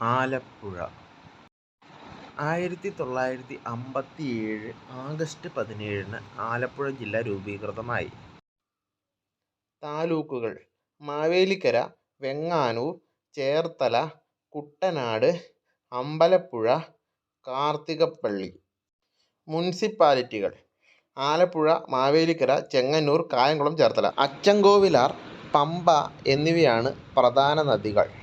ആലപ്പുഴ. ആയിരത്തി തൊള്ളായിരത്തി അമ്പത്തി ഏഴ് ആഗസ്റ്റ് പതിനേഴിന് ആലപ്പുഴ ജില്ല രൂപീകൃതമായി. താലൂക്കുകൾ മാവേലിക്കര വെങ്ങാനൂർ ചേർത്തല കുട്ടനാട് അമ്പലപ്പുഴ കാർത്തികപ്പള്ളി. മുനിസിപ്പാലിറ്റികൾ ആലപ്പുഴ മാവേലിക്കര ചെങ്ങന്നൂർ കായംകുളം ചേർത്തല. അച്ചൻകോവിലാർ പമ്പ എന്നിവയാണ് പ്രധാന നദികൾ.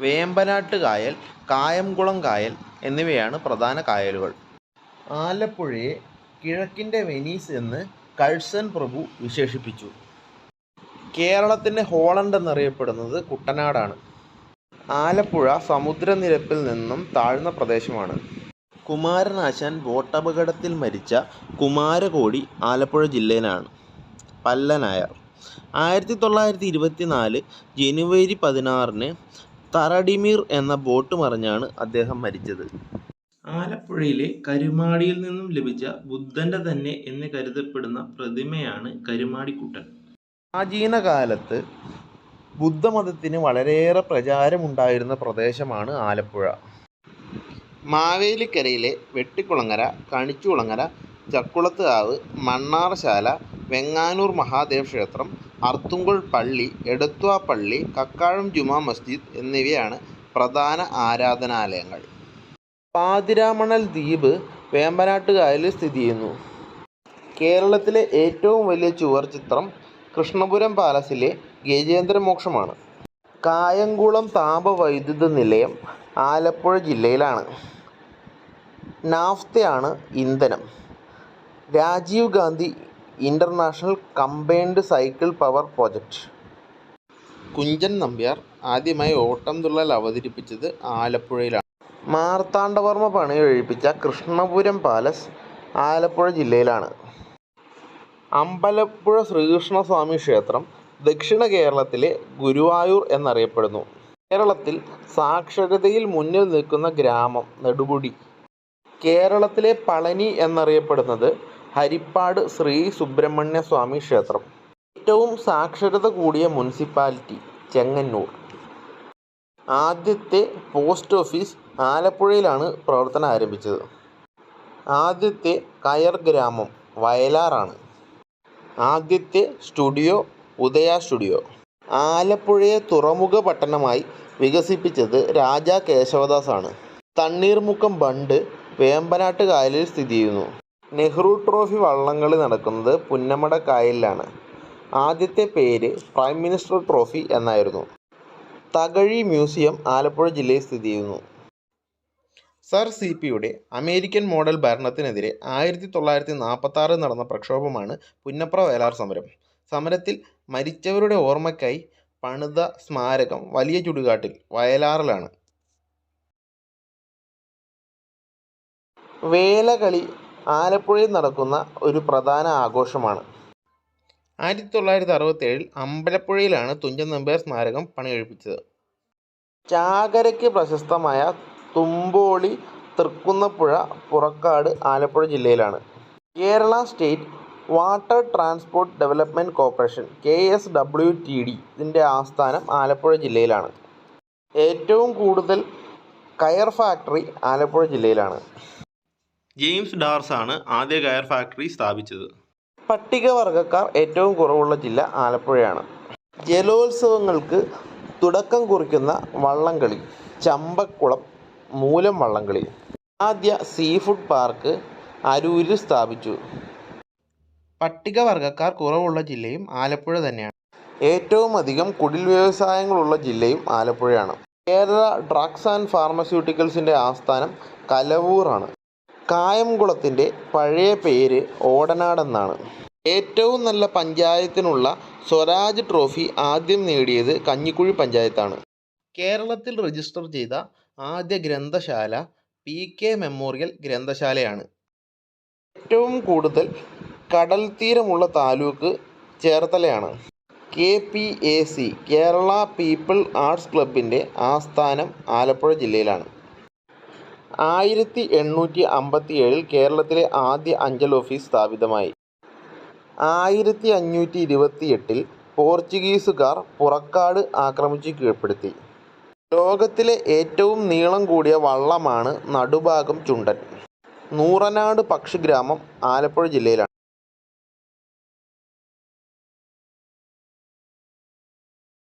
വേമ്പനാട്ട് കായൽ കായംകുളം കായൽ എന്നിവയാണ് പ്രധാന കായലുകൾ. ആലപ്പുഴയെ കിഴക്കിന്റെ വെനീസ് എന്ന് കഴ്സൺ പ്രഭു വിശേഷിപ്പിച്ചു. കേരളത്തിന്റെ ഹോളണ്ട് എന്നറിയപ്പെടുന്നത് കുട്ടനാടാണ്. ആലപ്പുഴ സമുദ്രനിരപ്പിൽ നിന്നും താഴ്ന്ന പ്രദേശമാണ്. കുമാരനാശാൻ ബോട്ടപകടത്തിൽ മരിച്ച കുമാരകോടി ആലപ്പുഴ ജില്ലയിലാണ്. പല്ലനായർ. ആയിരത്തി തൊള്ളായിരത്തി ഇരുപത്തി നാല് ജനുവരി പതിനാറിന് തറഡിമീർ എന്ന ബോട്ട് മറിഞ്ഞാണ് അദ്ദേഹം മരിച്ചത്. ആലപ്പുഴയിലെ കരുമാടിയിൽ നിന്നും ലഭിച്ച ബുദ്ധന്റെ തന്നെ എന്ന് കരുതപ്പെടുന്ന പ്രതിമയാണ് കരുമാടിക്കുട്ടൻ. പ്രാചീന കാലത്ത് ബുദ്ധമതത്തിന് വളരെയേറെ പ്രചാരമുണ്ടായിരുന്ന പ്രദേശമാണ് ആലപ്പുഴ. മാവേലിക്കരയിലെ വെട്ടിക്കുളങ്ങര കണിച്ചുകുളങ്ങര ചക്കുളത്തുകാവ് മണ്ണാർശാല വെങ്ങാനൂർ മഹാദേവ ക്ഷേത്രം അർത്തുങ്കൽ പള്ളി എടത്വ പള്ളി കക്കാഴം ജുമാ മസ്ജിദ് എന്നിവയാണ് പ്രധാന ആരാധനാലയങ്ങൾ. പാതിരാമണൽ ദ്വീപ് വേമ്പനാട്ട് കായലിൽ സ്ഥിതി ചെയ്യുന്നു. കേരളത്തിലെ ഏറ്റവും വലിയ ചുവർ ചിത്രം കൃഷ്ണപുരം പാലസിലെ ഗജേന്ദ്രമോക്ഷമാണ്. കായംകുളം താപവൈദ്യുത നിലയം ആലപ്പുഴ ജില്ലയിലാണ്. നാഫ്തയാണ് ഇന്ധനം. Rajiv Gandhi international combined cycle power project Kunchan Nambiar ആദ്യമായി ഓട്ടംതുള്ളൽ അവതരിപ്പിച്ചത് ആലപ്പുഴയിലാണ്. മാർത്താണ്ഡവർമ്മ പണികഴിപ്പിച്ച കൃഷ്ണപുരം പാലസ് ആലപ്പുഴ ജില്ലയിലാണ്. അമ്പലപ്പുഴ ശ്രീകൃഷ്ണസ്വാമി ക്ഷേത്രം ദക്ഷിണ കേരളത്തിലെ ഗുരുവായൂർ എന്നറിയപ്പെടുന്നു. കേരളത്തിൽ സാക്ഷരതയിൽ മുന്നിൽ നിൽക്കുന്ന ഗ്രാമം നെടുമുടി. കേരളത്തിലെ പളനി എന്നറിയപ്പെടുന്നത് ഹരിപ്പാട് ശ്രീ സുബ്രഹ്മണ്യ സ്വാമി ക്ഷേത്രം. ഏറ്റവും സാക്ഷരത കൂടിയ മുനിസിപ്പാലിറ്റി ചെങ്ങന്നൂർ. ആദ്യത്തെ പോസ്റ്റ് ഓഫീസ് ആലപ്പുഴയിലാണ് പ്രവർത്തനം ആരംഭിച്ചത്. ആദ്യത്തെ കയർ ഗ്രാമം വയലാറാണ്. ആദ്യത്തെ സ്റ്റുഡിയോ ഉദയ സ്റ്റുഡിയോ. ആലപ്പുഴയെ തുറമുഖ പട്ടണമായി വികസിപ്പിച്ചത് രാജാ കേശവദാസാണ്. തണ്ണീർമുക്കം ബണ്ട് വേമ്പനാട്ട് കായലിൽ സ്ഥിതി ചെയ്യുന്നു. നെഹ്റു ട്രോഫി വള്ളംകളി നടക്കുന്നത് പുന്നമട കായലിലാണ്. ആദ്യത്തെ പേര് പ്രൈം മിനിസ്റ്റർ ട്രോഫി എന്നായിരുന്നു. തകഴി മ്യൂസിയം ആലപ്പുഴ ജില്ലയിൽ സ്ഥിതി ചെയ്യുന്നു. സർ സി പിയുടെ അമേരിക്കൻ മോഡൽ ഭരണത്തിനെതിരെ ആയിരത്തി തൊള്ളായിരത്തി നാൽപ്പത്തി നടന്ന പ്രക്ഷോഭമാണ് പുന്നപ്ര വയലാർ സമരം. സമരത്തിൽ മരിച്ചവരുടെ ഓർമ്മയ്ക്കായി പണിത സ്മാരകം വലിയ ചുടുകാട്ടിൽ വയലാറിലാണ്. വേലകളി ആലപ്പുഴയിൽ നടക്കുന്ന ഒരു പ്രധാന ആഘോഷമാണ്. ആയിരത്തി തൊള്ളായിരത്തി അറുപത്തേഴിൽ അമ്പലപ്പുഴയിലാണ് തുഞ്ചൻ നമ്പ്യാർ സ്മാരകം പണികഴിപ്പിച്ചത്. ചാകരയ്ക്ക് പ്രശസ്തമായ തുമ്പോളി തൃക്കുന്നപ്പുഴ പുറക്കാട് ആലപ്പുഴ ജില്ലയിലാണ്. Kerala state water transport development corporation K S W T D ഇതിന്റെ ആസ്ഥാനം ആലപ്പുഴ ജില്ലയിലാണ്. ഏറ്റവും കൂടുതൽ കയർ ഫാക്ടറി ആലപ്പുഴ ജില്ലയിലാണ്. ജെയിംസ് ഡാർസ് ആണ് ആദ്യ കയർ ഫാക്ടറി സ്ഥാപിച്ചത്. പട്ടികവർഗക്കാർ ഏറ്റവും കുറവുള്ള ജില്ല ആലപ്പുഴയാണ്. ജലോത്സവങ്ങൾക്ക് തുടക്കം കുറിക്കുന്ന വള്ളംകളി ചമ്പക്കുളം മൂലം വള്ളംകളി. ആദ്യ സീ ഫുഡ് പാർക്ക് അരൂരിൽ സ്ഥാപിച്ചു. പട്ടികവർഗക്കാർ കുറവുള്ള ജില്ലയും ആലപ്പുഴ തന്നെയാണ്. ഏറ്റവും അധികം കുടിൽ വ്യവസായങ്ങളുള്ള ജില്ലയും ആലപ്പുഴയാണ്. കേരള ഡ്രഗ്സ് ആൻഡ് ഫാർമസ്യൂട്ടിക്കൽസിന്റെ ആസ്ഥാനം കലവൂറാണ് കായംകുളത്തിന്റെ പഴയ പേര് ഓടനാടെന്നാണ്. ഏറ്റവും നല്ല പഞ്ചായത്തിനുള്ള സ്വരാജ് ട്രോഫി ആദ്യം നേടിയത് കഞ്ഞിക്കുഴി പഞ്ചായത്താണ്. കേരളത്തിൽ രജിസ്റ്റർ ചെയ്ത ആദ്യ ഗ്രന്ഥശാല പി കെ മെമ്മോറിയൽ ഗ്രന്ഥശാലയാണ്. ഏറ്റവും കൂടുതൽ കടൽ തീരമുള്ള taluk ചേർത്തലയാണ്. K P A C Kerala people arts ക്ലബിന്റെ ആസ്ഥാനം ആലപ്പുഴ ജില്ലയിലാണ്. ആയിരത്തി എണ്ണൂറ്റി അമ്പത്തി ഏഴിൽ കേരളത്തിലെ ആദ്യ അഞ്ചൽ ഓഫീസ് സ്ഥാപിതമായി ആയിരത്തി അഞ്ഞൂറ്റി ഇരുപത്തി എട്ടിൽ പോർച്ചുഗീസുകാർ പുറക്കാട് ആക്രമിച്ച് കീഴ്പ്പെടുത്തി ലോകത്തിലെ ഏറ്റവും നീളം കൂടിയ വള്ളമാണ് നടുഭാഗം ചുണ്ടൻ. നൂറനാട് പക്ഷിഗ്രാമം ആലപ്പുഴ ജില്ലയിലാണ്.